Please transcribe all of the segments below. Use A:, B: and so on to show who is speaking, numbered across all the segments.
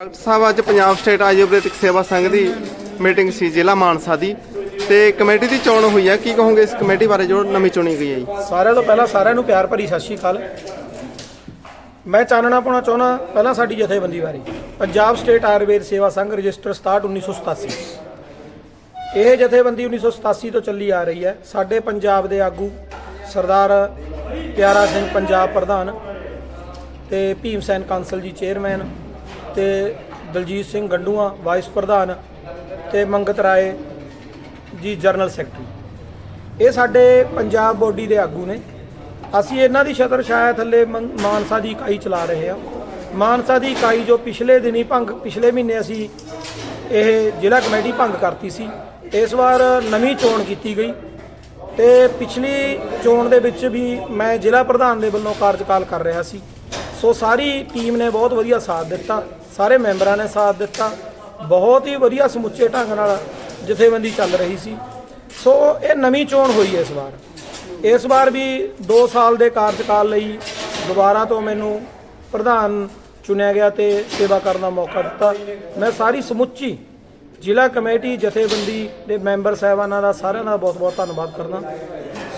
A: ਸਾਹਿਬ, ਅੱਜ ਪੰਜਾਬ ਸਟੇਟ ਆਯੁਰਵੈਦਿਕ ਸੇਵਾ ਸੰਘ ਦੀ ਮੀਟਿੰਗ ਸੀ, ਜ਼ਿਲ੍ਹਾ ਮਾਨਸਾ ਦੀ। ਤੇ ਕਮੇਟੀ ਦੀ ਚੋਣ ਹੋਈ ਹੈ ਕੀ ਕਹੋਗੇ ਇਸ ਕਮੇਟੀ ਬਾਰੇ ਜੋ ਨਵੀਂ ਚੁਣੀ ਗਈ ਹੈ ਜੀ?
B: ਸਾਰਿਆਂ ਤੋਂ ਪਹਿਲਾਂ ਸਾਰਿਆਂ ਨੂੰ ਪਿਆਰ ਭਰੀ ਸਤਿ ਸ਼੍ਰੀ ਅਕਾਲ। ਮੈਂ ਚਾਨਣਾ ਪਾਉਣਾ ਚਾਹੁੰਦਾ ਪਹਿਲਾਂ ਸਾਡੀ ਜਥੇਬੰਦੀ ਬਾਰੇ। ਪੰਜਾਬ ਸਟੇਟ ਆਯੁਰਵੇਦ ਸੇਵਾ ਸੰਘ ਰਜਿਸਟਰ 67 1987 ਇਹ ਜਥੇਬੰਦੀ 1987 ਤੋਂ ਚੱਲੀ ਆ ਰਹੀ ਹੈ। ਸਾਡੇ ਪੰਜਾਬ ਦੇ ਆਗੂ ਸਰਦਾਰ ਪਿਆਰਾ ਸਿੰਘ ਪੰਜਾਬ ਪ੍ਰਧਾਨ ਤੇ ਭੀਮ ਸੈਨ ਕਾਂਸਲ ਜੀ ਚੇਅਰਮੈਨ ਤੇ ਦਲਜੀਤ ਸਿੰਘ ਗੰਡੂਆ, ਵਾਈਸ ਪ੍ਰਧਾਨ ਤੇ ਮੰਗਤ ਰਾਏ ਜੀ ਜਨਰਲ ਸੈਕਟਰੀ। ਇਹ ਸਾਡੇ ਪੰਜਾਬ ਬੋਡੀ ਦੇ ਆਗੂ ਨੇ। ਅਸੀਂ ਇਹਨਾਂ ਦੀ ਛਤਰ ਛਾਇਆ ਥੱਲੇ ਮਨ- ਮਾਨਸਾ ਦੀ ਇਕਾਈ ਚਲਾ ਰਹੇ ਹਾਂ। ਮਾਨਸਾ ਦੀ ਇਕਾਈ ਜੋ ਪਿਛਲੇ ਦਿਨੀ ਭੰਗ, ਪਿਛਲੇ ਮਹੀਨੇ ਅਸੀਂ ਇਹ ਜ਼ਿਲ੍ਹਾ ਕਮੇਟੀ ਭੰਗ ਕਰਤੀ ਸੀ, ਇਸ ਵਾਰ ਨਵੀਂ ਚੋਣ ਕੀਤੀ ਗਈ ਤੇ ਪਿਛਲੀ ਚੋਣ ਦੇ ਵਿੱਚ ਵੀ ਮੈਂ ਜ਼ਿਲ੍ਹਾ ਪ੍ਰਧਾਨ ਦੇ ਵੱਲੋਂ ਕਾਰਜਕਾਲ ਕਰ ਰਿਹਾ ਸੀ। ਸੋ ਸਾਰੀ ਟੀਮ ਨੇ ਬਹੁਤ ਵਧੀਆ ਸਾਥ ਦਿੱਤਾ। ਸਾਰੇ ਮੈਂਬਰਾਂ ਨੇ ਸਾਥ ਦਿੱਤਾ। ਬਹੁਤ ਹੀ ਵਧੀਆ ਸਮੁੱਚੇ ਢੰਗ ਨਾਲ ਜਥੇਬੰਦੀ ਚੱਲ ਰਹੀ ਸੀ। ਸੋ ਇਹ ਨਵੀਂ ਚੋਣ ਹੋਈ ਹੈ ਇਸ ਵਾਰ। ਇਸ ਵਾਰ ਵੀ 2 ਸਾਲ ਦੇ ਕਾਰਜਕਾਲ ਲਈ ਦੁਬਾਰਾ ਤੋਂ ਮੈਨੂੰ ਪ੍ਰਧਾਨ ਚੁਣਿਆ ਗਿਆ ਤੇ ਸੇਵਾ ਕਰਨ ਦਾ ਮੌਕਾ ਦਿੱਤਾ। ਮੈਂ ਸਾਰੀ ਸਮੁੱਚੀ ਜ਼ਿਲ੍ਹਾ ਕਮੇਟੀ, ਜਥੇਬੰਦੀ ਦੇ ਮੈਂਬਰ, ਸਾਹਿਬਾਨਾਂ ਦਾ ਸਾਰਿਆਂ ਦਾ ਬਹੁਤ-ਬਹੁਤ ਧੰਨਵਾਦ ਕਰਦਾ।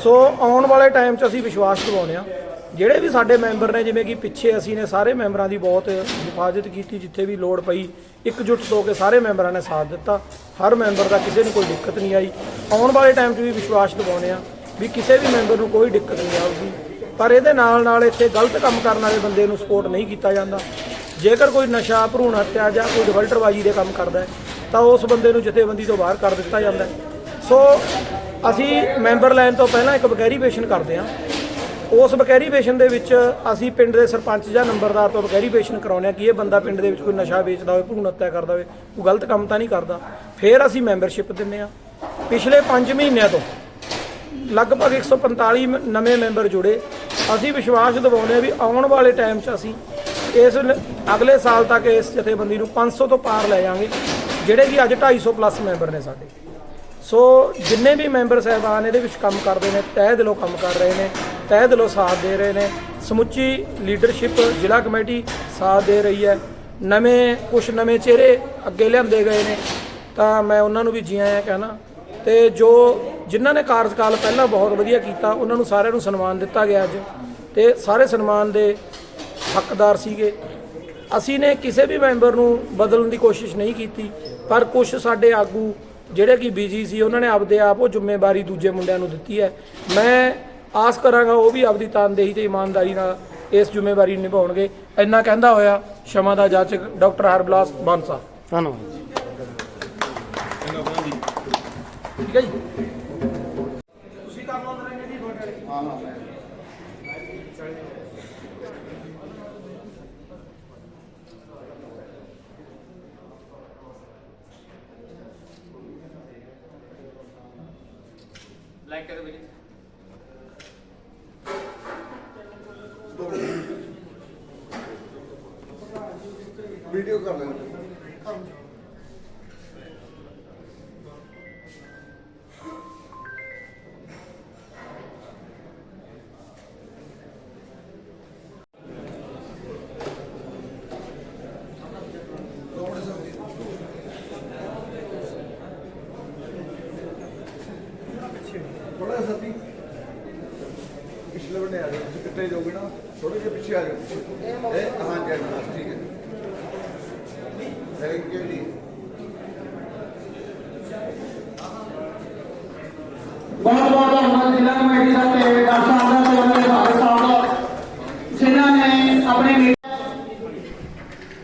B: ਸੋ ਆਉਣ ਵਾਲੇ ਟਾਈਮ 'ਚ ਅਸੀਂ ਵਿਸ਼ਵਾਸ ਦਿਵਾਉਂਦੇ ਹਾਂ। ਜਿਹੜੇ ਵੀ ਸਾਡੇ ਮੈਂਬਰ ਨੇ, ਜਿਵੇਂ ਕਿ ਪਿੱਛੇ ਅਸੀਂ ਨੇ ਸਾਰੇ ਮੈਂਬਰਾਂ ਦੀ ਬਹੁਤ ਹਿਫਾਜ਼ਤ ਕੀਤੀ, ਜਿੱਥੇ ਵੀ ਲੋੜ ਪਈ, ਇਕਜੁੱਟ ਹੋ ਕੇ ਸਾਰੇ ਮੈਂਬਰਾਂ ਨੇ ਸਾਥ ਦਿੱਤਾ। ਹਰ ਮੈਂਬਰ ਦਾ ਕਿਸੇ ਨੂੰ ਕੋਈ ਦਿੱਕਤ ਨਹੀਂ ਆਈ। ਆਉਣ ਵਾਲੇ ਟਾਈਮ 'ਚ ਵੀ ਵਿਸ਼ਵਾਸ ਦਿਵਾਉਂਦੇ ਹਾਂ ਵੀ ਕਿਸੇ ਵੀ ਮੈਂਬਰ ਨੂੰ ਕੋਈ ਦਿੱਕਤ ਨਹੀਂ ਆਊਗੀ। ਪਰ ਇਹਦੇ ਨਾਲ ਨਾਲ ਇੱਥੇ ਗਲਤ ਕੰਮ ਕਰਨ ਵਾਲੇ ਬੰਦੇ ਨੂੰ ਸਪੋਰਟ ਨਹੀਂ ਕੀਤਾ ਜਾਂਦਾ। ਜੇਕਰ ਕੋਈ ਨਸ਼ਾ, ਭਰੂਣ ਹੱਤਿਆ ਜਾਂ ਕੋਈ ਡਿਵਲਟਰਬਾਜੀ ਦੇ ਕੰਮ ਕਰਦਾ ਹੈ, ਤਾਂ ਉਸ ਬੰਦੇ ਨੂੰ ਜਥੇਬੰਦੀ ਤੋਂ ਬਾਹਰ ਕਰ ਦਿੱਤਾ ਜਾਂਦਾ ਸੋ ਅਸੀਂ ਮੈਂਬਰ ਲੈਣ ਤੋਂ ਪਹਿਲਾਂ ਇੱਕ ਵੈਰੀਫਿਕੇਸ਼ਨ ਕਰਦੇ ਹਾਂ। ਉਸ ਵੈਰੀਫਿਕੇਸ਼ਨ ਦੇ ਵਿੱਚ ਅਸੀਂ ਪਿੰਡ ਦੇ ਸਰਪੰਚ ਜਾਂ ਨੰਬਰਦਾਰ ਤੋਂ ਵੈਰੀਫਿਕੇਸ਼ਨ ਕਰਾਉਂਦੇ ਹਾਂ ਕਿ ਇਹ ਬੰਦਾ ਪਿੰਡ ਦੇ ਵਿੱਚ ਕੋਈ ਨਸ਼ਾ ਵੇਚਦਾ ਹੋਵੇ ਭਰੂਣ ਹੱਤਿਆ ਕਰਦਾ ਹੋਵੇ, ਕੋਈ ਗਲਤ ਕੰਮ ਤਾਂ ਨਹੀਂ ਕਰਦਾ। ਫਿਰ ਅਸੀਂ ਮੈਂਬਰਸ਼ਿਪ ਦਿੰਦੇ ਹਾਂ। ਪਿਛਲੇ 5 ਮਹੀਨਿਆਂ ਤੋਂ ਲਗਭਗ 145 ਮ- ਨਵੇਂ ਮੈਂਬਰ ਜੁੜੇ। ਅਸੀਂ ਵਿਸ਼ਵਾਸ ਦਿਵਾਉਂਦੇ ਹਾਂ ਵੀ ਆਉਣ ਵਾਲੇ ਟਾਈਮ 'ਚ ਅਸੀਂ ਇਸ ਅਗਲੇ ਸਾਲ ਤੱਕ ਇਸ ਜਥੇਬੰਦੀ ਨੂੰ 500 ਤੋਂ ਪਾਰ ਲੈ ਜਾਵਾਂਗੇ, ਜਿਹੜੇ ਕਿ ਅੱਜ 250 ਪਲੱਸ ਮੈਂਬਰ ਨੇ ਸਾਡੇ। ਸੋ ਜਿੰਨੇ ਵੀ ਮੈਂਬਰ ਸਹਿਬਾਨ ਇਹਦੇ ਵਿੱਚ ਕੰਮ ਕਰਦੇ ਨੇ, ਤਹਿ ਦਿਲੋਂ ਕੰਮ ਕਰ ਰਹੇ ਨੇ ਤਹਿ ਦਿਲੋਂ ਸਾਥ ਦੇ ਰਹੇ ਨੇ। ਸਮੁੱਚੀ ਲੀਡਰਸ਼ਿਪ ਜ਼ਿਲ੍ਹਾ ਕਮੇਟੀ ਸਾਥ ਦੇ ਰਹੀ ਹੈ। ਨਵੇਂ ਕੁਝ ਨਵੇਂ ਚਿਹਰੇ ਅੱਗੇ ਲਿਆਂਦੇ ਗਏ ਨੇ। ਤਾਂ ਮੈਂ ਉਹਨਾਂ ਨੂੰ ਵੀ ਜੀ ਆਇਆਂ ਕਹਿਣਾ। ਤੇ ਜੋ ਜਿਨ੍ਹਾਂ ਨੇ ਕਾਰਜਕਾਲ ਪਹਿਲਾਂ ਬਹੁਤ ਵਧੀਆ ਕੀਤਾ, ਉਹਨਾਂ ਨੂੰ ਸਾਰਿਆਂ ਨੂੰ ਸਨਮਾਨ ਦਿੱਤਾ ਗਿਆ ਅੱਜ। ਤੇ ਸਾਰੇ ਸਨਮਾਨ ਦੇ ਹੱਕਦਾਰ ਸੀਗੇ। ਅਸੀਂ ਨੇ ਕਿਸੇ ਵੀ ਮੈਂਬਰ ਨੂੰ ਬਦਲਣ ਦੀ ਕੋਸ਼ਿਸ਼ ਨਹੀਂ ਕੀਤੀ, ਪਰ ਕੁਝ ਸਾਡੇ ਆਗੂ ਜਿਹੜੇ ਕਿ ਬੀਜੀ ਸੀ, ਉਹਨਾਂ ਨੇ ਆਪਦੇ ਆਪ ਉਹ ਜ਼ਿੰਮੇਵਾਰੀ ਦੂਜੇ ਮੁੰਡਿਆਂ ਨੂੰ ਦਿੱਤੀ ਹੈ। ਮੈਂ ਆਸ ਕਰਾਂਗਾ ਉਹ ਵੀ ਆਪਦੀ ਤਨਦੇਹੀ ਤੇ ਇਮਾਨਦਾਰੀ ਨਾਲ ਇਸ ਜ਼ਿੰਮੇਵਾਰੀ ਨੂੰ ਨਿਭਾਉਣਗੇ। ਇੰਨਾ ਕਹਿੰਦਾ ਹੋਇਆ ਸ਼ਮਾ ਦਾ ਜਾਚਕ ਡਾਕਟਰ ਹਰਬਲਾਸ ਬਾਂਸਾ
A: ਧੰਨਵਾਦ ਜੀ।
B: ਠੀਕ ਹੈ ਜੀ? ਤੁਸੀਂ ਕਰ ਲਓ ਅੰਦਰ ਜੀ ਤੁਹਾਡੇ?
C: ਲਾਈਕ ਕਰੋ ਵੀਰੇ।
D: ਆ ਜਾਓਗੇ ਨਾ ਥੋੜੇ ਜਿਹਾ ਪਿੱਛੇ ਆ ਜਾਓ। ਪਿੱਛੇ। ਇਹ ਹਾਂ ਜੀ ਬਸ ਠੀਕ ਹੈ। ਥੈਂਕ ਯੂ ਜੀ
E: ਬਹੁਤ ਬਹੁਤ ਧੰਨਵਾਦ ਜ਼ਿਲ੍ਹਾ ਕਮੇਟੀ ਦਾ ਤੇ ਡਾਕਟਰ ਸਾਹਿਬ ਦਾ ਤੇ ਉਹਨਾਂ ਦੇ ਭਾਰਤ ਸਾਹਿਬ ਦਾ। ਜਿਨ੍ਹਾਂ ਨੇ ਆਪਣੇ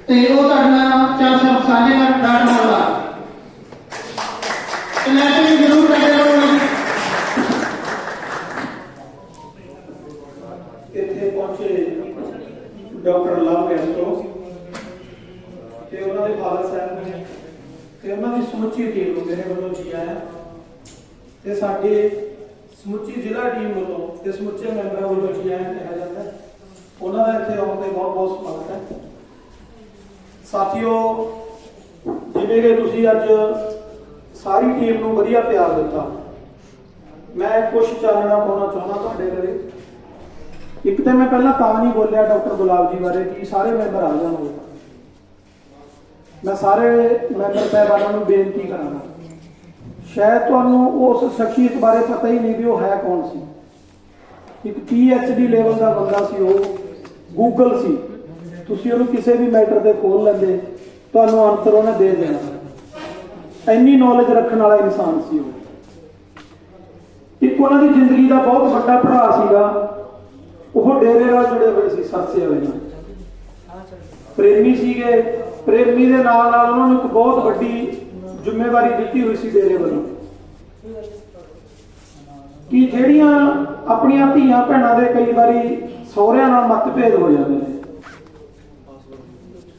E: ਤੇ ਉਹ ਤੁਹਾਡੇ ਨਾਲ ਚਾਰ ਸਭ ਸਾਂਝੇ ਕਰ
B: ਸਾਡੇ ਸਮੁੱਚੀ ਜ਼ਿਲ੍ਹਾ ਟੀਮ ਵੱਲੋਂ ਤੇ ਸਮੁੱਚੇ ਮੈਂਬਰਾਂ ਵੱਲੋਂ ਜੀ ਆਇਆਂ ਕਿਹਾ ਜਾਂਦਾ ਉਹਨਾਂ ਦਾ ਇੱਥੇ ਆਉਣ ਤੇ ਬਹੁਤ ਬਹੁਤ ਸਵਾਗਤ ਹੈ। ਸਾਥੀਓ, ਜਿਵੇਂ ਕਿ ਤੁਸੀਂ ਅੱਜ ਸਾਰੀ ਟੀਮ ਨੂੰ ਵਧੀਆ ਪਿਆਰ ਦਿੱਤਾ, ਮੈਂ ਕੁਝ ਚਾਨਣਾ ਪਾਉਣਾ ਚਾਹੁੰਦਾ ਤੁਹਾਡੇ ਬਾਰੇ ਇੱਕ ਤਾਂ ਮੈਂ ਪਹਿਲਾਂ ਤਾਂ ਨਹੀਂ ਬੋਲਿਆ ਡਾਕਟਰ ਗੁਲਾਬ ਜੀ ਬਾਰੇ ਕਿ ਸਾਰੇ ਮੈਂਬਰ ਆ ਜਾਣਗੇ। ਮੈਂ ਸਾਰੇ ਮੈਂਬਰ ਸਾਹਿਬਾਨਾਂ ਨੂੰ ਬੇਨਤੀ ਕਰਾਂਗਾ। ਸ਼ਾਇਦ ਤੁਹਾਨੂੰ ਉਸ ਸ਼ਖਸੀਅਤ ਬਾਰੇ ਪਤਾ ਹੀ ਨਹੀਂ ਵੀ ਉਹ ਹੈ ਕੌਣ ਸੀ। ਇੱਕ ਡੀ ਲੈਵਲ ਦਾ ਬੰਦਾ ਸੀ, ਉਹ ਗੂਗਲ ਸੀ। ਤੁਸੀਂ ਉਹਨੂੰ ਕਿਸੇ ਵੀ ਮੈਟਰ ਤੇ ਖੋਲ ਲੈਂਦੇ, ਤੁਹਾਨੂੰ ਆਨਸਰ ਉਹਨੇ ਦੇ ਦੇਣਾ। ਇੰਨੀ ਨੌਲੇਜ ਰੱਖਣ ਵਾਲਾ ਇਨਸਾਨ ਸੀ ਉਹ। ਇੱਕ ਉਹਨਾਂ ਦੀ ਜ਼ਿੰਦਗੀ ਦਾ ਬਹੁਤ ਵੱਡਾ ਭਰਾ ਸੀਗਾ। ਉਹ ਡੇਰੇ ਨਾਲ ਜੁੜੇ ਹੋਏ ਸੀ, ਸਰਸੇ ਵਾਲੇ ਨਾਲ। ਪ੍ਰੇਮੀ ਸੀਗੇ। ਪ੍ਰੇਮੀ ਦੇ ਨਾਲ ਨਾਲ ਉਹਨਾਂ ਨੂੰ ਇੱਕ ਬਹੁਤ ਵੱਡੀ ਜ਼ਿੰਮੇਵਾਰੀ ਦਿੱਤੀ ਹੋਈ ਸੀ ਡੇਰੇ ਵੱਲੋਂ। ਕਿ ਜਿਹੜੀਆਂ ਆਪਣੀਆਂ ਧੀਆਂ ਭੈਣਾਂ ਦੇ ਕਈ ਵਾਰੀ ਸਹੁਰਿਆਂ ਨਾਲ ਮਤਭੇਦ ਹੋ ਜਾਂਦੇ ਨੇ।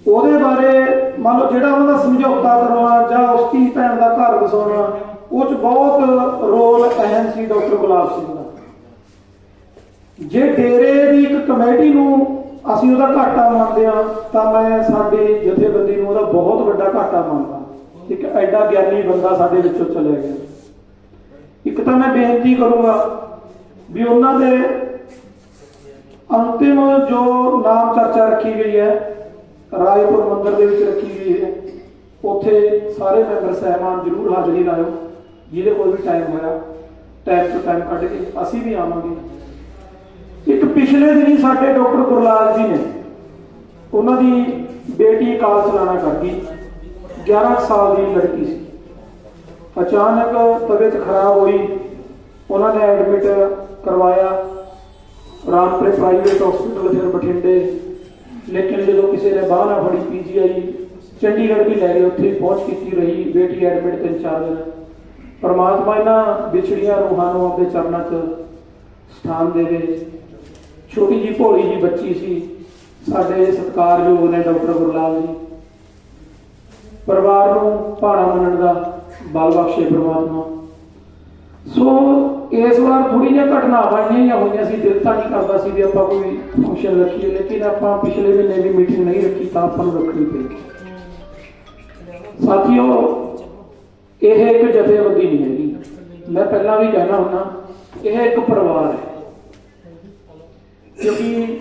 B: ਉਹਦੇ ਬਾਰੇ ਮੰਨ ਲਓ ਜਿਹੜਾ ਉਹਨਾਂ ਦਾ ਸਮਝੌਤਾ ਕਰਵਾਉਣਾ ਜਾਂ ਉਸ ਧੀ ਭੈਣ ਦਾ ਘਰ ਵਸਾਉਣਾ, ਉਹ ਚ ਬਹੁਤ ਰੋਲ ਅਹਿਮ ਸੀ ਡਾਕਟਰ ਗੁਲਾਬ ਸਿੰਘ ਦਾ। ਜੇ ਡੇਰੇ ਦੀ ਇੱਕ ਕਮੇਟੀ ਨੂੰ ਅਸੀਂ ਉਹਦਾ ਘਾਟਾ ਮੰਨਦੇ ਆ ਤਾਂ ਮੈਂ ਸਾਡੀ ਜਥੇਬੰਦੀ ਨੂੰ ਉਹਦਾ ਬਹੁਤ ਵੱਡਾ ਘਾਟਾ ਮੰਨਦਾ। ਇੱਕ ਐਡਾ ਗਿਆਨੀ ਬੰਦਾ ਸਾਡੇ ਵਿੱਚੋਂ ਚਲੇ ਗਿਆ। ਇੱਕ ਤਾਂ ਮੈਂ ਬੇਨਤੀ ਕਰੂੰਗਾ ਵੀ ਉਹਨਾਂ ਦੇ ਅੰਤਿਮ ਜੋ ਨਾਮ ਚਰਚਾ ਰੱਖੀ ਗਈ ਹੈ, ਰਾਏਪੁਰ ਮੰਦਰ ਦੇ ਵਿੱਚ ਰੱਖੀ ਗਈ ਹੈ, ਉੱਥੇ ਸਾਰੇ ਮੈਂਬਰ ਸਹਿਬਾਨ ਜ਼ਰੂਰ ਹਾਜ਼ਰੀ ਲਾਇਓ, ਜਿਹਦੇ ਕੋਲ ਵੀ ਟਾਈਮ ਹੋਇਆ ਟਾਈਮ ਤੋਂ ਟਾਈਮ ਕੱਢ ਕੇ ਅਸੀਂ ਵੀ ਆਵਾਂਗੇ। ਇੱਕ ਪਿਛਲੇ ਦਿਨੀ ਸਾਡੇ ਡਾਕਟਰ ਗੁਰਲਾਲ ਜੀ ਨੇ ਉਹਨਾਂ ਦੀ ਬੇਟੀ ਕਾਰ ਚਲਾਣਾ ਕਰ ਗਈ। 11 ਸਾਲ ਦੀ ਲੜਕੀ ਸੀ। ਅਚਾਨਕ ਤਬੀਅਤ ਖਰਾਬ ਹੋਈ। ਉਹਨਾਂ ਨੇ ਐਡਮਿਟ ਕਰਵਾਇਆ। ਰਾਮਪੁਰੇ ਪ੍ਰਾਈਵੇਟ ਹਸਪੀਟਲ ਫਿਰ ਬਠਿੰਡੇ। ਲੇਕਿਨ ਜਦੋਂ ਕਿਸੇ ਨੇ ਬਾਹਰ ਨਾ ਫੜੀ ਪੀਜੀਆਈ ਚੰਡੀਗੜ੍ਹ ਵੀ ਲੈ ਗਏ। ਉੱਥੇ ਪਹੁੰਚ ਕੀਤੀ ਰਹੀ। ਬੇਟੀ ਐਡਮਿਟ ਤਿੰਨ ਚਾਰ ਦਿਨ। ਪਰਮਾਤਮਾ ਇਹਨਾਂ ਵਿਛੜੀਆਂ ਰੂਹਾਂ ਨੂੰ ਆਪਣੇ ਚਰਨਾਂ 'ਚ ਸਥਾਨ ਦੇਵੇ ਛੋਟੀ ਜੀ ਭੋਲੀ ਜੀ ਬੱਚੀ ਸੀ। ਸਾਡੇ ਸਤਿਕਾਰਯੋਗ ਨੇ ਡਾਕਟਰ ਗੁਰਲਾਲ ਜੀ। ਪਰਿਵਾਰ ਨੂੰ ਭਾਣਾ ਮੰਨਣ ਦਾ ਬਲ ਬਖਸ਼ੇ ਪ੍ਰਮਾਤਮਾ। ਸੋ ਇਸ ਵਾਰ ਥੋੜੀ ਜਿਹੀਆਂ ਘਟਨਾਵਾਂ ਜਿਹੀਆਂ ਹੋਈਆਂ ਸੀ, ਦਿਲ ਤਾਂ ਨਹੀਂ ਕਰਦਾ ਸੀ ਵੀ ਆਪਾਂ ਕੋਈ ਫੰਕਸ਼ਨ ਰੱਖੀਏ, ਲੇਕਿਨ ਆਪਾਂ ਪਿਛਲੇ ਮਹੀਨੇ ਵੀ ਮੀਟਿੰਗ ਨਹੀਂ ਰੱਖੀ ਤਾਂ ਆਪਾਂ ਨੂੰ ਰੱਖਣੀ ਪਈ। ਸਾਥੀਓ, ਇਹ ਇੱਕ ਜਥੇਬੰਦੀ ਨਹੀਂ ਹੈਗੀ। ਮੈਂ ਪਹਿਲਾਂ ਵੀ ਕਹਿਣਾ ਹੁੰਦਾ, ਇਹ ਇੱਕ ਪਰਿਵਾਰ ਹੈ। ਕਿਉਂਕਿ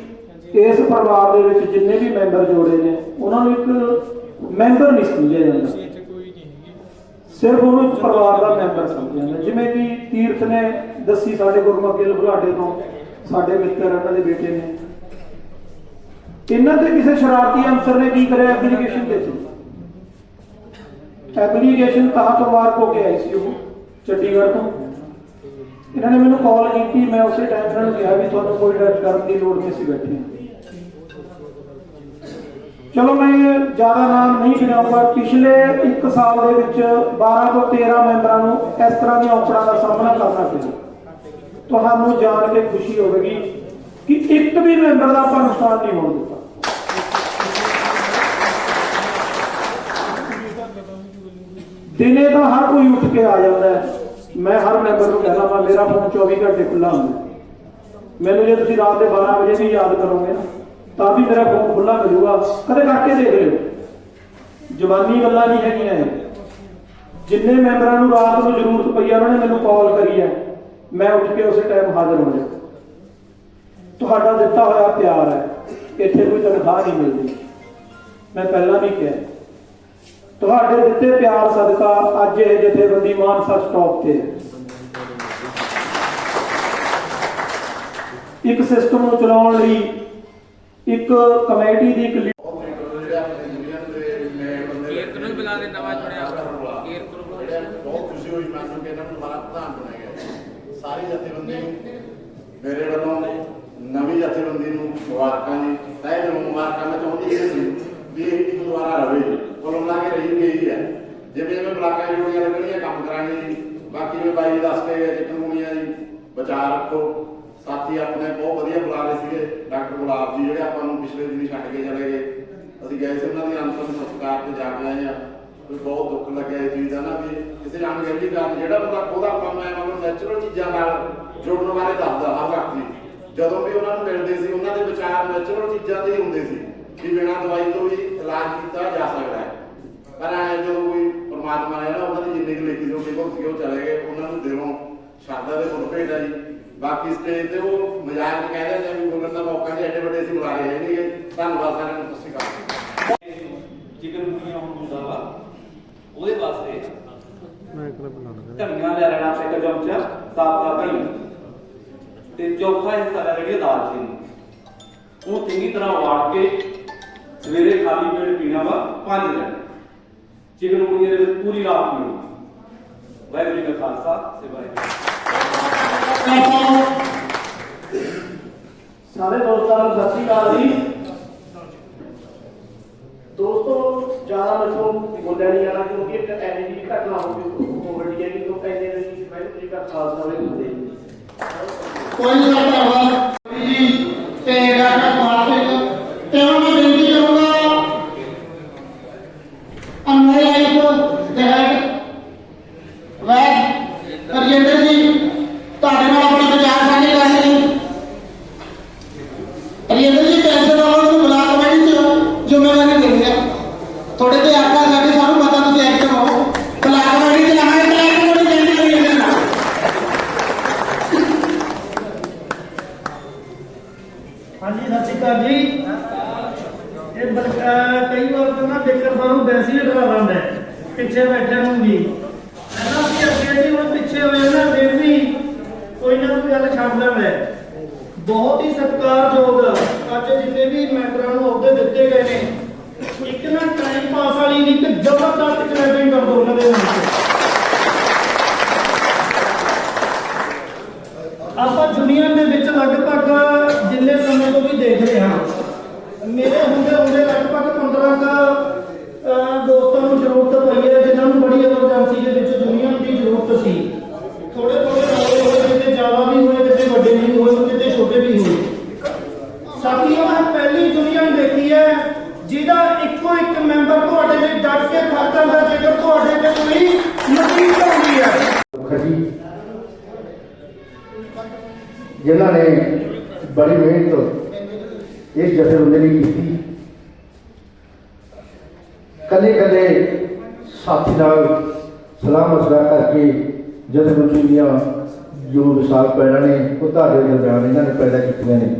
B: ਇਸ ਪਰਿਵਾਰ ਦੇ ਵਿੱਚ ਜਿੰਨੇ ਵੀ ਮੈਂਬਰ ਜੋੜੇ ਨੇ, ਉਹਨਾਂ ਨੂੰ ਇੱਕ ਮੈਂਬਰ ਨਹੀਂ ਸਮਝਿਆ ਜਾਂਦਾ। ਸਿਰਫ ਉਹਨੂੰ ਪਰਿਵਾਰ ਦਾ ਮੈਂਬਰ ਸਮਝਿਆ ਜਾਂਦਾ। ਜਿਵੇਂ ਕਿ ਤੀਰਥ ਨੇ ਦੱਸੀ ਸਾਡੇ ਗੁਰਮੁਖ ਗਿੱਲ ਬੁਲਾਡੇ ਤੋਂ ਸਾਡੇ ਮਿੱਤਰ ਇਹਨਾਂ ਦੇ ਬੇਟੇ ਨੇ। ਇਹਨਾਂ ਤੇ ਕਿਸੇ ਸ਼ਰਾਰਤੀ ਅਨਸਰ ਨੇ ਕੀ ਕਰਿਆ? ਐਪਲੀਕੇਸ਼ਨ ਦੇ ਸੀ। ਐਪਲੀਕੇਸ਼ਨ ਤਹਤ ਮਾਰਕ ਹੋ ਕੇ ਆਈ ਸੀ ਉਹ ਚੰਡੀਗੜ੍ਹ ਤੋਂ। ਇਹਨਾਂ ਨੇ ਮੈਨੂੰ ਕਾਲ ਕੀਤੀ ਮੈਂ ਉਸੇ ਟਾਈਮ ਇਹਨਾਂ ਨੂੰ ਕਿਹਾ ਵੀ ਤੁਹਾਨੂੰ ਕੋਈ ਡਰ ਕਰਨ ਦੀ ਲੋੜ ਨਹੀਂ ਸੀ ਬੈਠੇ। ਚਲੋ ਮੈਂ ਜ਼ਿਆਦਾ ਨਾਮ ਨਹੀਂ ਗਿਣਾਉਂਗਾ ਪਿਛਲੇ 1 ਸਾਲ ਦੇ ਵਿੱਚ 12 ਤੋਂ 13 ਮੈਂਬਰਾਂ ਨੂੰ ਇਸ ਤਰ੍ਹਾਂ ਦੀਆਂ ਔਕੜਾਂ ਦਾ ਸਾਹਮਣਾ ਕਰਨਾ ਪਿਆ। ਤੁਹਾਨੂੰ ਜਾਣ ਕੇ ਖੁਸ਼ੀ ਹੋਵੇਗੀ ਕਿ ਇੱਕ ਵੀ ਮੈਂਬਰ ਦਾ ਆਪਾਂ ਨੁਕਸਾਨ ਨਹੀਂ ਹੋਣ ਦਿੱਤਾ। ਦਿਨੇ ਤਾਂ ਹਰ ਕੋਈ ਉੱਠ ਕੇ ਆ ਜਾਂਦਾ ਹੈ। ਮੈਂ ਹਰ ਮੈਂਬਰ ਨੂੰ ਕਹਿੰਦਾ ਮੈਂ ਮੇਰਾ ਫੋਨ 24 ਘੰਟੇ ਖੁੱਲਾ ਹੁੰਦਾ ਮੈਨੂੰ ਜੇ ਤੁਸੀਂ ਰਾਤ ਦੇ 12 ਵਜੇ ਵੀ ਯਾਦ ਕਰੋਗੇ ਨਾ ਤਾਂ ਵੀ ਮੇਰਾ ਫੋਨ ਖੁੱਲਾ ਮਿਲੂਗਾ। ਕਦੇ ਕਰਕੇ ਦੇਖ ਲਿਓ। ਜਵਾਨੀ ਗੱਲਾਂ ਨਹੀਂ ਹੈਗੀਆਂ ਇਹ। ਜਿੰਨੇ ਮੈਂਬਰਾਂ ਨੂੰ ਰਾਤ ਨੂੰ ਜ਼ਰੂਰਤ ਪਈ ਆ, ਉਹਨਾਂ ਨੇ ਮੈਨੂੰ ਕਾਲ ਕਰੀ ਹੈ। ਮੈਂ ਉੱਠ ਕੇ ਉਸੇ ਟਾਈਮ ਹਾਜ਼ਰ ਹੋ ਜਾ ਤੁਹਾਡਾ ਦਿੱਤਾ ਹੋਇਆ ਪਿਆਰ ਹੈ। ਇੱਥੇ ਕੋਈ ਤਨਖਾਹ ਨਹੀਂ ਮਿਲਦੀ। ਮੈਂ ਪਹਿਲਾਂ ਵੀ ਕਿਹਾ ਤੁਹਾਡੇ ਦਿੱਤੇ ਪਿਆਰ ਸਦਕਾ ਅੱਜ ਇਹ ਜਥੇਬੰਦੀ ਮਾਨਸਾ ਸਟਾਪ ਤੇ ਹੈ। ਇੱਕ ਸਿਸਟਮ ਨੂੰ ਚਲਾਉਣ ਲਈ ਇੱਕ ਕਮੇਟੀ ਦੀ ਇੱਕ ਲੀ-
F: ਕੀਰਤ ਨੂੰ ਬੁਲਾ ਦੇ ਨਵਾਂ ਚੁਣਿਆ ਕੀਰਤ ਨੂੰ
C: ਬਹੁਤ ਖੁਸ਼ੀ ਹੋਈ ਮੈਨੂੰ ਕਿ ਇਹਨਾਂ ਨੂੰ ਹਮਾਰਾ ਪ੍ਰਧਾਨ ਬਣਾਇਆ ਗਿਆ। ਸਾਰੀ ਜਥੇਬੰਦੀ ਨੂੰ ਮੇਰੇ ਵੱਲੋਂ ਨਵੀਂ ਜਥੇਬੰਦੀ ਨੂੰ ਮੁਬਾਰਕਾਂ ਜੀ। ਤਹਿ ਦਿਲੋਂ ਮੁਬਾਰਕਾਂ ਮੈਂ ਚਾਹੁੰਦੀ ਸੀ ਵੀ ਇਹ ਟੀਮ ਦੁਆਰਾ ਰਵੇ ਕੋਲੋਂ ਲਾ ਕੇ ਰਹੀ ਗਈ ਹੈ। ਜਿਵੇਂ ਜਿਵੇਂ ਬਲਾਕਾਂ ਜੁੜੀਆਂ ਲੱਗਣੀਆਂ ਕੰਮ ਕਰਾਂਗੇ ਜੀ। ਬਾਕੀ ਵੀ ਬਾਈ ਦੱਸ ਕੇ ਜਿੱਕਣ ਮੁਣੀਆਂ ਜੀ ਬਚਾ ਰੱਖੋ। ਸਾਥੀ ਆਪਣੇ ਬਹੁਤ ਵਧੀਆ ਬੁਲਾ ਰਹੇ ਸੀਗੇ, ਡਾਕਟਰ ਗੁਲਾਬ ਜੀ, ਜਿਹੜੇ ਆਪਾਂ ਨੂੰ ਪਿਛਲੇ ਦਿਨੀ ਛੱਡ ਕੇ ਚਲੇ ਗਏ। ਅਸੀਂ ਗਏ ਸੀ ਉਹਨਾਂ ਦੀ ਅੰਤਮ ਸੰਸਕਾਰ ਤੇ ਜਾ ਕੇ ਆਏ ਆ ਵੀ ਬਹੁਤ ਦੁੱਖ ਲੱਗਿਆ ਇਹ ਚੀਜ਼ ਦਾ ਨਾ ਵੀ ਕਿਸੇ ਅਣਗਹਿਲੀ ਕਾਰਨ ਜਿਹੜਾ ਬੰਦਾ ਖੁਦਾ ਕੰਮ ਹੈ ਮਤਲਬ ਨੈਚੁਰਲ ਚੀਜ਼ਾਂ ਨਾਲ ਜੁੜਨ ਬਾਰੇ ਦੱਸਦਾ ਹਰ ਵਕਤ ਹੀ। ਜਦੋਂ ਵੀ ਉਹਨਾਂ ਨੂੰ ਮਿਲਦੇ ਸੀ, ਉਹਨਾਂ ਦੇ ਵਿਚਾਰ ਨੈਚੁਰਲ ਚੀਜ਼ਾਂ ਦੇ ਹੁੰਦੇ ਸੀ ਕਿ ਬਿਨਾਂ ਦਵਾਈ ਤੋਂ ਵੀ ਇਲਾਜ ਕੀਤਾ ਜਾ ਸਕਦਾ ਹੈ। ਪਰ ਐ ਜਦੋਂ ਕੋਈ ਪਰਮਾਤਮਾ ਨੇ ਨਾ ਉਹਨਾਂ ਦੀ ਜ਼ਿੰਦਗੀ ਲਿਖੀ ਸੀ, ਉਹ ਉਹ ਚਲੇ ਗਏ, ਉਹਨਾਂ ਨੂੰ ਦਿਲੋਂ ਸ਼ਰਧਾ ਦੇ ਫੁੱਲ ਭੇਜਾ ਜੀ। ਬਾਕੀ ਸਟੇਜ ਤੇ ਉਹ ਮਜ਼ਾਕ ਚ ਕਹਿੰਦੇ ਨੇ ਵੀ ਬੋਲਣ ਦਾ ਮੌਕਾ ਨਹੀਂ ਐਡੇ ਵੱਡੇ ਅਸੀਂ ਬੁਲਾ ਰਹੇ ਨਹੀਂਗੇ ਧੰਨਵਾਦ ਸਾਰਿਆਂ ਨੂੰ ਸਤਿ ਸ਼੍ਰੀ ਅਕਾਲ।
G: ਜਿਕਰ ਦੁਨੀਆ ਹੁਣ ਹੁੰਦਾ ਵਾ ਉਹਦੇ ਵਾਸਤੇ
A: ਮੈਂ ਬੁਲਾ ਲਗਾ
G: ਧਨੀਆ ਲੈ ਲੈਣਾ ਇੱਕ ਚਮਚਾ ਸਾਬਤਾ ਧਨੀਆ ਤੇ ਚੌਥਾ ਹਿੱਸਾ ਲੈ ਲੈਣੀ ਦਾਲਚੀਨੀ ਉਹ ਚੰਗੀ ਤਰ੍ਹਾਂ ਉਬਾਲ ਕੇ ਸਵੇਰੇ ਖਾਲੀ ਪੇਟ ਪੀਣਾ ਵਾ ਪੰਜ ਦਿਨ ਚਿਕਨ ਗੁਣੀਆਂ ਦੇ ਵਿੱਚ ਪੂਰੀ ਰਾਤ ਪੀਣੀ। ਵਾਹਿਗੁਰੂ ਜੀ ਕਾ ਖਾਲਸਾ ਵਾਹਿਗੁਰੂ
H: ਸਾਰੇ ਦੋਸਤਾਂ ਨੂੰ ਸਤਿ ਸ਼੍ਰੀ ਅਕਾਲ ਜੀ। ਦੋਸਤੋ ਜ਼ਿਆਦਾ ਮੈਨੂੰ ਬੋਲਿਆ ਨਹੀਂ ਜਾਣਾ ਕਿਉਂਕਿ ਇੱਕ ਐਨੀ ਦੀ ਘਟਨਾ ਹੋ ਗਈ ਹੋ ਗਈ ਹੈ ਕਿ ਲੋਕ ਵਾਹਿਗੁਰੂ ਜੀ ਕਾ ਖਾਲਸਾ ਵਾਹਿਗੁਰੂ ਜੀ
E: ਕੋਈ ਨਹੀਂ ਧੰਨਵਾਦ ਜੀ ਤੇ ਡਾਕਟਰ ਕੁਮਾਰ ਸਿੰਘ ਤੇ ਹੁਣ ਮੈਂ ਬੇਨਤੀ ਕਰੂੰਗਾ ਅਨਮੋਲ ਲਾਈਫ ਦੇ ਹੈਡ ਵੈਦ ਰਜਿੰਦਰ ਜੀ ਤੁਹਾਡੇ ਨਾਲ ਆਪਣੇ ਵਿਚਾਰ ਸਾਂਝੇ ਕਰਨੇ ਨੇ ਰਜਿੰਦਰ ਜੀ ਪੈਸੇ ਦਾ ਨੂੰ ਬਲਾਕ ਕਮੇਟੀ ਚ ਜ਼ਿੰਮੇਵਾਰੀ ਦੇ ਹੈ ਥੋੜੇ ਤੇ ਆਕਾ ਸਾਡੇ ਸਾਨੂੰ ਪਤਾ ਤੁਸੀਂ ਐਕਟਿਵ ਹੋ ਬਲਾਕ ਕਮੇਟੀ ਚ ਲਾਣਾ ਬਲਾਕ ਕਮੇਟੀ ਕਹਿੰਦੀ ਹੋਈ ਹੈ ਨਾ
I: ਹਾਂਜੀ ਸਤਿ ਸ਼੍ਰੀ ਅਕਾਲ ਜੀ। ਇਹ ਬਲ- ਕਈ ਵਾਰ ਤਾਂ ਨਾ ਦੇਖਰ ਸਾਨੂੰ ਵੈਸੇ ਹੀ ਡਰਾ ਦਿੰਦਾ ਹੈ, ਪਿੱਛੇ ਬੈਠੇ ਨੂੰ ਵੀ। ਕਹਿੰਦਾ ਸੀ ਅੱਗੇ ਜੀ ਹੁਣ ਪਿੱਛੇ ਹੋਏ ਨਾ ਫਿਰ ਵੀ ਕੋਈ ਨਾ ਕੋਈ ਗੱਲ ਛੱਡ ਲੈਂਦਾ ਬਹੁਤ ਹੀ ਸਤਿਕਾਰਯੋਗ ਅੱਜ ਜਿੰਨੇ ਵੀ ਮੈਂਬਰਾਂ ਨੂੰ ਅਹੁਦੇ ਦਿੱਤੇ ਗਏ ਨੇ ਇੱਕ ਨਾ ਟਾਈਮ ਪਾਸ ਵਾਲੀ ਨਹੀਂ ਇੱਕ ਜ਼ਬਰਦਸਤ ਕਨੈਕਟਿੰਗ ਕਰ ਦੋ ਉਹਨਾਂ ਦੇ ਨਾਲ ਜਿਨ੍ਹਾਂ ਨੇ ਬੜੀ
J: ਮਿਹਨਤ ਇਸ ਜਥੇਬੰਦੀ ਲਈ ਕੀਤੀ। ਕੱਲੇ ਕੱਲੇ ਸਾਥੀ ਨਾਲ ਸਲਾਹ ਮਸਲਾ ਕਰਕੇ ਜਥੇਬੰਦੀ ਦੀਆਂ ਜੋ ਵਿਸਾਲ ਪੈਣਾ ਨੇ, ਉਹ ਤੁਹਾਡੇ ਦਰਮਿਆਨ ਇਹਨਾਂ ਨੇ ਪੈਦਾ ਕੀਤੀਆਂ ਨੇ।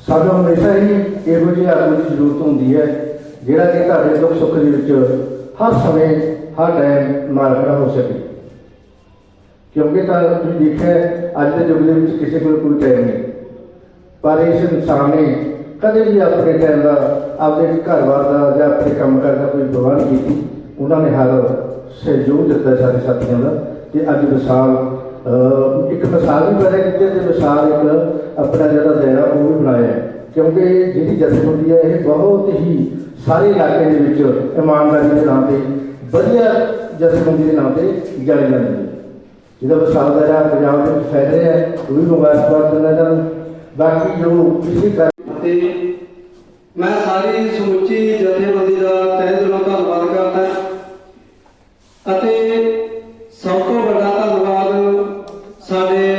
J: ਸਾਨੂੰ ਹਮੇਸ਼ਾ ਹੀ ਇਹੋ ਜਿਹੇ ਆਦਮੀ ਦੀ ਜ਼ਰੂਰਤ ਹੁੰਦੀ ਹੈ, ਜਿਹੜਾ ਕਿ ਤੁਹਾਡੇ ਦੁੱਖ ਸੁੱਖ ਦੇ ਵਿੱਚ ਹਰ ਸਮੇਂ, ਹਰ ਟਾਈਮ ਨਾਲ ਖੜਾ ਹੋ ਸਕੇ। ਕਿਉਂਕਿ ਤਾਂ ਤੁਸੀਂ ਦੇਖਿਆ ਅੱਜ ਦੇ ਯੁੱਗ ਦੇ ਵਿੱਚ ਕਿਸੇ ਕੋਲ ਕੋਈ ਟਾਈਮ ਨਹੀਂ। ਪਰ ਇਸ ਇਨਸਾਨ ਨੇ ਕਦੇ ਵੀ ਆਪਣੇ ਟਾਈਮ ਦਾ ਆਪਣੇ ਘਰ-ਬਾਰ ਦਾ ਜਾਂ ਆਪਣੇ ਕੰਮ ਕਾਰ ਦਾ ਕੋਈ ਪਰਵਾਹ ਕੀਤੀ। ਉਹਨਾਂ ਨੇ ਹਰ ਸਹਿਯੋਗ ਦਿੱਤਾ ਸਾਡੇ ਸਾਥੀਆਂ ਦਾ। ਤੇ ਅੱਜ ਵਿਸਾਲ ਇੱਕ ਮਿਸਾਲ ਵੀ ਪੈਦਾ ਕੀਤੀ ਹੈ ਤੇ ਮਿਸਾਲ ਇੱਕ ਆਪਣਾ ਜਿਹੜਾ ਦਾਇਰਾ ਉਹ ਵੀ ਬਣਾਇਆ ਕਿਉਂਕਿ ਜਿਹੜੀ ਜਥੇਬੰਦੀ ਹੈ, ਇਹ ਬਹੁਤ ਹੀ ਸਾਰੇ ਇਲਾਕੇ ਦੇ ਵਿੱਚ ਇਮਾਨਦਾਰੀ ਦੇ ਨਾਂ ਤੇ ਵਧੀਆ ਜਥੇਬੰਦੀ ਦੇ ਨਾਂ ਤੇ ਜਾਣੀ ਜਾਂਦੀ ਹੈ। ਜਿਹਦਾ ਵਿਸਾਲ ਦਾ ਜਿਹੜਾ ਪੰਜਾਬ ਦੇ ਵਿੱਚ ਫੈਲ ਰਿਹਾ ਹੈ ਉਹ ਵੀ ਮੁਬਾਰਕਬਾਦ ਦਿੰਦਾ ਜਾਂ ਬਾਕੀ ਜੋ ਪਿਛਲੀ ਕਰ
K: ਤੇ ਮੈਂ ਸਾਰੀ ਸਮੁੱਚੀ ਜਥੇਬੰਦੀ ਦਾ ਤਹਿ ਦਿਲੋਂ ਧੰਨਵਾਦ ਕਰਦਾ ਅਤੇ ਸਭ ਤੋਂ ਵੱਡਾ ਧੰਨਵਾਦ ਸਾਡੇ